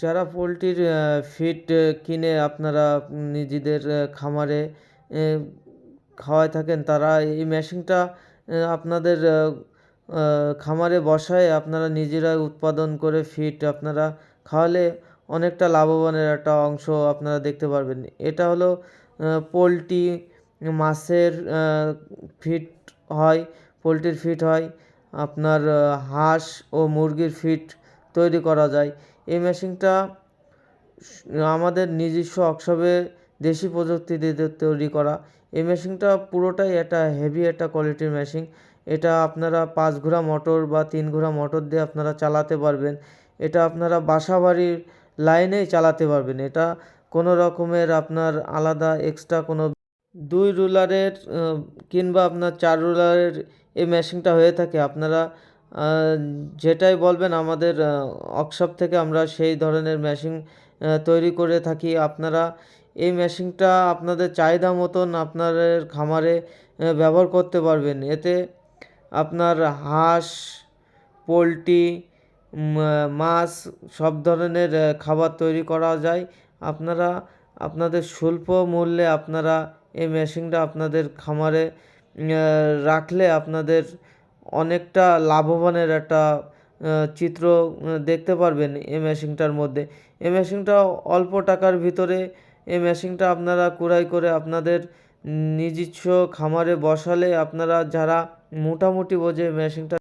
যারা পোলট্রির ফিড কিনে আপনারা নিজেদের খামারে খাওয়ায় থাকেন, তারা এই মেশিনটা আপনাদের খামারে বসায়, আপনারা নিজেরাই উৎপাদন করে ফিড আপনারা খাওয়ালে অনেকটা লাভবানের একটা অংশ আপনারা দেখতে পারবেন। এটা হলো পোলট্রি মাছের ফিড হয়, পোলট্রির ফিড হয়, আপনার হাঁস ও মুরগির ফিড তৈরি করা যায়। এই মেশিনটা আমাদের নিজস্ব ওয়ার্কশপে দেশি প্রযুক্তিতে তৈরি করা। এই মেশিনটা পুরোটাই একটা হেভি একটা কোয়ালিটির মেশিন এটা আপনারা পাঁচ ঘোড়া মোটর বা তিন ঘোড়া মোটর দিয়ে আপনারা চালাতে পারবেন। এটা আপনারা বাসা বাড়ির লাইনেই চালাতে পারবেন। এটা কোনো রকমের আপনার আলাদা এক্সট্রা কোনো দুই রুলারের কিংবা আপনার চার রুলারের এই মেশিনটা হয়ে থাকে। আপনারা যেটাই বলবেন আমাদের ওয়ার্কশপ থেকে আমরা সেই ধরনের মেশিন তৈরি করে থাকি। আপনারা এই মেশিনটা আপনাদের চাহিদা মতন আপনাদের খামারে ব্যবহার করতে পারবেন। এতে আপনার হাঁস, পোলট্রি মাছ সব ধরনের খাবার তৈরি করা যায়। আপনারা আপনাদের স্বল্প মূল্যে আপনারা এই মেশিনটা আপনাদের খামারে রাখলে আপনাদের অনেকটা লাভবানের একটা চিত্র দেখতে পারবেন এই মেশিনটার মধ্যে। এই মেশিনটা অল্প টাকার ভিতরে, এই মেশিনটা আপনারা কুড়াই করে আপনাদের নিজস্ব খামারে বসালে আপনারা যারা মোটামুটি বোঝে মেশিনটা